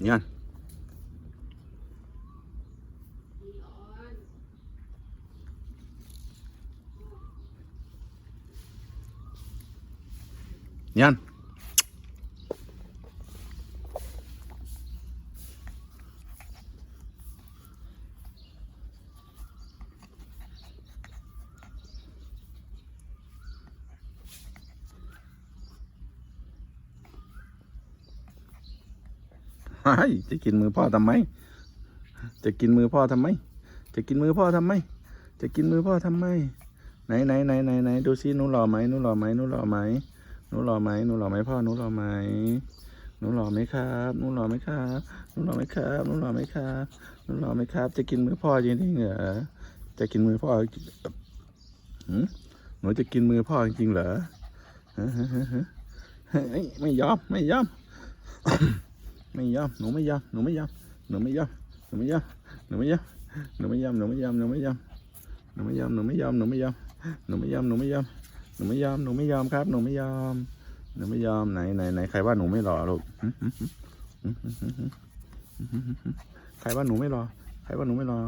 Yan. Yan. นี่ยยันไอ้จะกินมือพ่อทำไม จะกินมือพ่อทำไม จะกินมือพ่อทำไม จะกินมือพ่อทำไม ไหนไหนไหนไหนไหนดูซิหนูหล่อไหมหนูหล่อไหมหนูหล่อไหมหนูหล่อไหมหนูหล่อไหมพ่อหนูหล่อไหมหนูหล่อไหมครับหนูหล่อไหมครับหนูหล่อไหมครับหนูหล่อไหมครับหนูหล่อไหมครับ จะกินมือพ่อจริงๆเหรอ จะกินมือพ่อหืมหนูจะกินมือพ่อจริงๆเหรอฮะฮะฮะฮะเฮ้ยไม่ยอม ไม่ยอม ไม่ยอมหนูไม่ยอมหนูไม่ยอมหนูไม่ยอมหนูไม่ยอมหนูไม่ยอมหนูไม่ยอมหนูไม่ยอมหนูไม่ยอมหนูไม่ยอมหนูไม่ยอมหนูไม่ยอมหนูไม่ยอมหนูไม่ยอมหนูไม่ยอมหนูไม่ยอมครับหนูไม่ยอมหนูไม่ยอมไหนไหนไหนใครว่าหนูไม่รอลูกหึหึหึหึหึหึหึหึหึหึใครว่าหนูไม่รอใครว่าหนูไม่รอ